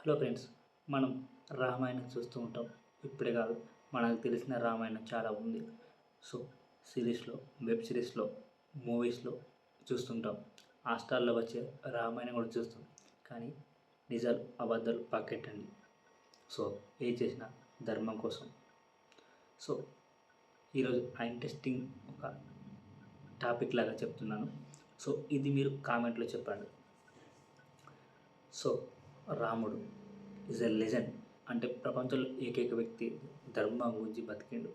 Hello friends మనం రామాయణం చూస్తూ ఉంటాం. ఇప్పుడే కాదు మనకు తెలిసిన రామాయణం చాలా ఉంది. సో సిరీస్లో వెబ్ సిరీస్లో మూవీస్లో చూస్తుంటాం. హాస్టాల్లో వచ్చే రామాయణం కూడా చూస్తాం. కానీ నిజాలు అబద్ధాలు పక్కెట్టండి. సో ఏ చేసినా ధర్మం కోసం. సో ఈరోజు ఆ ఇంట్రెస్టింగ్ ఒక టాపిక్ లాగా చెప్తున్నాను. సో ఇది మీరు కామెంట్లో చెప్పండి. సో రాముడు ఈజ్ ఎ లెజెండ్ అంటే ప్రపంచంలో ఏకైక వ్యక్తి ధర్మం గురించి బతికిండు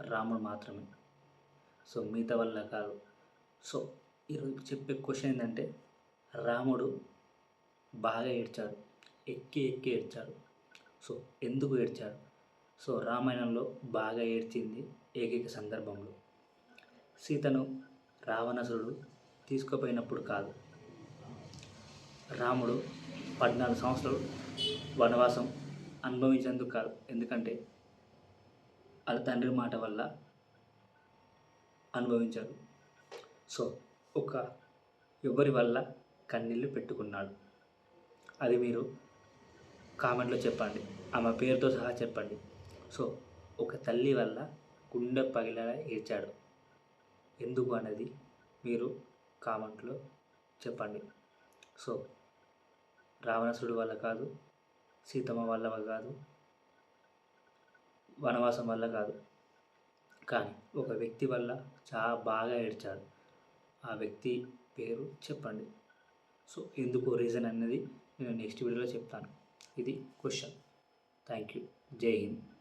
రాముడు మాత్రమే. సో మిగతా వల్ల కాదు. సో ఈరోజు చెప్పే క్వశ్చన్ ఏంటంటే రాముడు బాగా ఏడ్చాడు ఎక్కి ఎక్కి ఏడ్చాడు. సో ఎందుకు ఏడ్చాడు? సో రామాయణంలో బాగా ఏడ్చింది ఏకైక సందర్భంలో. సీతను రావణసురుడు తీసుకుపోయినప్పుడు కాదు. రాముడు పద్నాలుగు సంవత్సరాలు వనవాసం అనుభవించేందుకు కాదు. ఎందుకంటే వాళ్ళ తండ్రి మాట వల్ల అనుభవించాడు. సో ఒక ఎవరి వల్ల కన్నీళ్ళు పెట్టుకున్నాడు? అది మీరు కామెంట్లో చెప్పండి. ఆమె పేరుతో సహా చెప్పండి. సో ఒక తల్లి వల్ల గుండె పగిలేలా ఏడ్చాడు. ఎందుకు అనేది మీరు కామెంట్లో చెప్పండి. సో రావణసుడు వల్ల కాదు సీతమ్మ వల్ల కాదు వనవాసం వల్ల కాదు. కానీ ఒక వ్యక్తి వల్ల చాలా బాగా ఏడ్చాడు ఆ వ్యక్తి పేరు చెప్పండి. సో ఎందుకు రీజన్ అనేది నేను నెక్స్ట్ వీడియోలో చెప్తాను. ఇది క్వశ్చన్ థ్యాంక్ యూ జై హింద్.